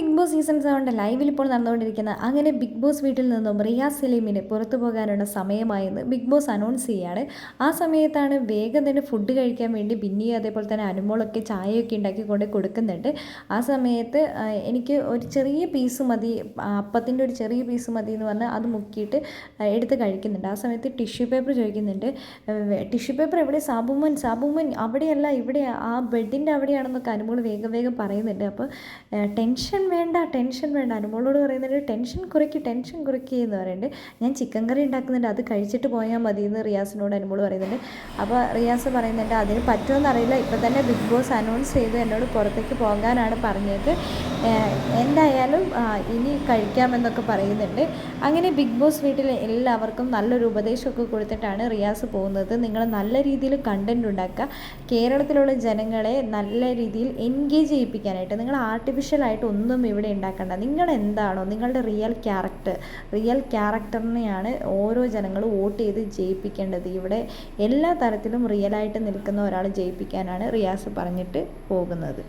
Big boss season സെവന്റെ ലൈവിൽ ഇപ്പോൾ നടന്നുകൊണ്ടിരിക്കുന്ന അങ്ങനെ ബിഗ് ബോസ് വീട്ടിൽ നിന്നും റിയാസ് സലീമിന് പുറത്തു പോകാനുള്ള സമയമായെന്ന് ബിഗ് ബോസ് അനൗൺസ് ചെയ്യാണ്. ആ സമയത്താണ് വേഗം തന്നെ ഫുഡ് കഴിക്കാൻ വേണ്ടി ബിന്നിയും അതേപോലെ തന്നെ അനുമോളൊക്കെ ചായയൊക്കെ ഉണ്ടാക്കി കൊണ്ട് കൊടുക്കുന്നുണ്ട്. ആ സമയത്ത് എനിക്ക് ഒരു ചെറിയ പീസ് മതി അപ്പത്തിന്റെ ഒരു ചെറിയ പീസ് മതി എന്ന് പറഞ്ഞാൽ അത് മുക്കിയിട്ട് എടുത്ത് കഴിക്കുന്നുണ്ട്. ആ സമയത്ത് ടിഷ്യൂ പേപ്പർ ചോദിക്കുന്നുണ്ട്. ടിഷ്യൂ പേപ്പർ എവിടെ? സാബുമൻ സാബുമൻ അവിടെയല്ല ഇവിടെ ആ ബെഡിന്റെ അവിടെയാണെന്നൊക്കെ അനുമോൾ വേഗം വേഗം പറയുന്നുണ്ട്. അപ്പോൾ ടെൻഷൻ വേണ്ട ടെൻഷൻ വേണ്ട. അനുമോളോട് പറയുന്നുണ്ട് ടെൻഷൻ കുറയ്ക്ക് ടെൻഷൻ കുറയ്ക്കുക എന്ന് പറയുന്നുണ്ട്. ഞാൻ ചിക്കൻ കറി ഉണ്ടാക്കുന്നുണ്ട് അത് കഴിച്ചിട്ട് പോയാൽ മതി എന്ന് റിയാസിനോട് അനുമോൾ പറയുന്നുണ്ട്. അപ്പോൾ റിയാസ് പറയുന്നുണ്ട് അതിന് പറ്റുമെന്ന് അറിയില്ല. ഇപ്പം തന്നെ ബിഗ് ബോസ് അനൗൺസ് ചെയ്ത് എന്നോട് പുറത്തേക്ക് പോകാനാണ് പറഞ്ഞത്. എന്തായാലും ഇനി കഴിക്കാമെന്നൊക്കെ പറയുന്നുണ്ട്. അങ്ങനെ ബിഗ് ബോസ് വീട്ടിൽ എല്ലാവർക്കും നല്ലൊരു ഉപദേശമൊക്കെ കൊടുത്തിട്ടാണ് റിയാസ് പോകുന്നത്. നിങ്ങൾ നല്ല രീതിയിൽ കണ്ടന്റ് ഉണ്ടാക്കുക. കേരളത്തിലുള്ള ജനങ്ങളെ നല്ല രീതിയിൽ എൻഗേജ് ചെയ്യിപ്പിക്കാനായിട്ട് നിങ്ങൾ ആർട്ടിഫിഷ്യലായിട്ട് ഒന്നും ഇവിടെ ഉണ്ടാക്കേണ്ട നിങ്ങൾ എന്താണോ? നിങ്ങളുടെ റിയൽ ക്യാരക്ടർ റിയൽ ക്യാരക്ടറിനെയാണ് ഓരോ ജനങ്ങളും വോട്ട് ചെയ്ത് ജയിപ്പിക്കേണ്ടത്. ഇവിടെ എല്ലാ തരത്തിലും റിയലായിട്ട് നിൽക്കുന്ന ഒരാൾ ജയിപ്പിക്കാനാണ് റിയാസ് പറഞ്ഞിട്ട് പോകുന്നത്.